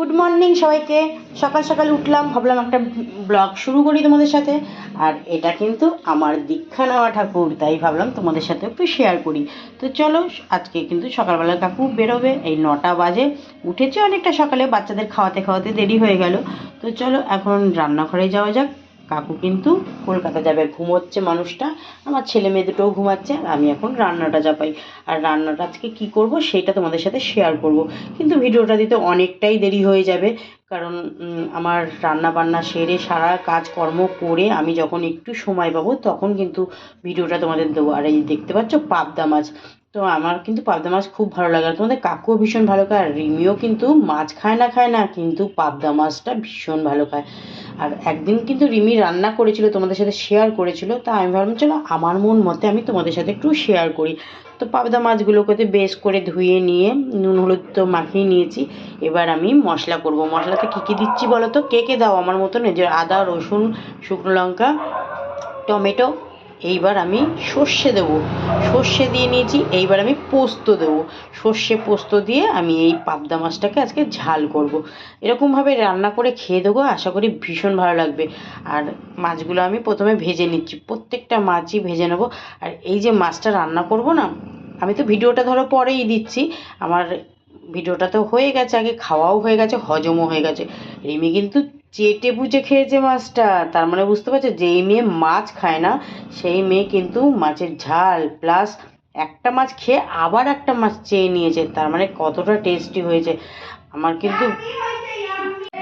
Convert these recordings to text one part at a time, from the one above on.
Good morning সবাইকে। সকাল সকাল উঠলাম, ভাবলাম একটা ব্লগ শুরু করি তোমাদের সাথে। আর এটা কিন্তু আমার দীক্ষা নেওয়া ঠাকুর, তাই ভাবলাম তোমাদের সাথে একটু শেয়ার করি। তো চলো, আজকে কিন্তু সকালবেলা কাকু বেরোবে, এই নটা বাজে। উঠেছে অনেকটা সকালে, বাচ্চাদের খাওয়াতে খাওয়াতে দেরি হয়ে গেল। তো চলো, এখন রান্নাঘরে যাওয়া যাক। কাকু কিন্তু কলকাতা যাবে, ঘুমোচ্ছে মানুষটা। আমার ছেলে মেয়ে দুটোও ঘুমাচ্ছে আর আমি এখন রান্নাটা চাপাই। আর রান্নাটা আজকে কী করব সেটা তোমাদের সাথে শেয়ার করব। কিন্তু ভিডিওটা দিতে অনেকটাই দেরি হয়ে যাবে, কারণ আমার রান্না বান্না সেরে সারা কাজকর্ম করে আমি যখন একটু সময় পাবো তখন কিন্তু ভিডিওটা তোমাদের দেবো। আর এই দেখতে পাচ্ছ পাবদা মাছ। তো আমার কিন্তু পাবদা মাছ খুব ভালো লাগে আর তোমাদের কাকুও ভীষণ ভালো খায়, আর রিমিও কিন্তু মাছ খায় না খায় না, কিন্তু পাবদা মাছটা ভীষণ ভালো খায়। আর একদিন কিন্তু রিমি রান্না করেছিল, তোমাদের সাথে শেয়ার করেছিল, তা আমি ভাবলাম, চলো আমার মন মতে আমি তোমাদের সাথে একটু শেয়ার করি। তো পাবদা মাছগুলোকে বেশ করে ধুয়ে নিয়ে নুন হলুদ তো মাখিয়ে নিয়েছি, এবার আমি মশলা করব। মশলাতে কী কী দিচ্ছি বলো তো? কে কে দাও আমার মতন? যে আদা, রসুন, শুকনো লঙ্কা, টমেটো এইবার আমি সর্ষে দেবো। সর্ষে দিয়ে নিয়েছি, এইবার আমি পোস্ত দেবো। সর্ষে পোস্ত দিয়ে আমি এই পাবদা মাছটাকে আজকে ঝাল করব। এরকমভাবে রান্না করে খেয়ে দেবো, আশা করি ভীষণ ভালো লাগবে। আর মাছগুলো আমি প্রথমে ভেজে নিচ্ছি, প্রত্যেকটা মাছই ভেজে নেব। আর এই যে মাছটা রান্না করব না, আমি তো ভিডিওটা ধরো পরেই দিচ্ছি। আমার ভিডিওটা তো হয়ে গেছে আগে, খাওয়াও হয়ে গেছে, হজমও হয়ে গেছে। রিমি কিন্তু চেটে বুঝে খেয়েছে মাছটা। তার মানে বুঝতে পারছ যেই মেয়ে মাছ খায় না সেই মেয়ে কিন্তু মাছের ঝাল প্লাস একটা মাছ খেয়ে আবার একটা মাছ চেয়ে নিয়েছে। তার মানে কতটা টেস্টি হয়েছে। আমার কিন্তু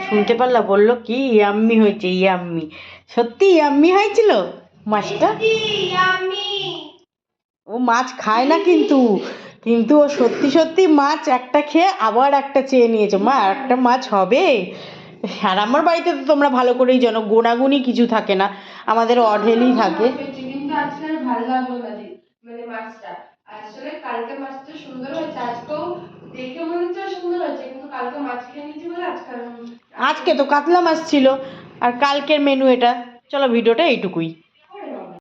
শুনতে পারলা বলল কি ইয়াম্মি হয়েছে ইয়াম্মি। সত্যি ইয়াম্মি হয়েছিল মাছটা? ও মাছ খায় না কিন্তু কিন্তু ও সত্যি সত্যি মাছ একটা খেয়ে আবার একটা চেয়ে নিয়েছে। মা আর একটা মাছ হবে? আর আমার বাড়িতে তো তোমরা ভালো করেই জানো গোনাগুনি কিছু থাকে না। আমাদের অঢেলই থাকে। কিন্তু আজকে আর ভালো লাগল না মানে মাছটা। আসলে কালকে মাছটা সুন্দর হয়েছে। আজকেও দেখে মনে হচ্ছে সুন্দর হয়েছে কিন্তু কালকে মাছ খেয়ে নিয়েছি বলে আজকে আজকে তো কাতলা মাছ ছিল আর কালকের মেনু এটা। চলো ভিডিওটা এইটুকুই।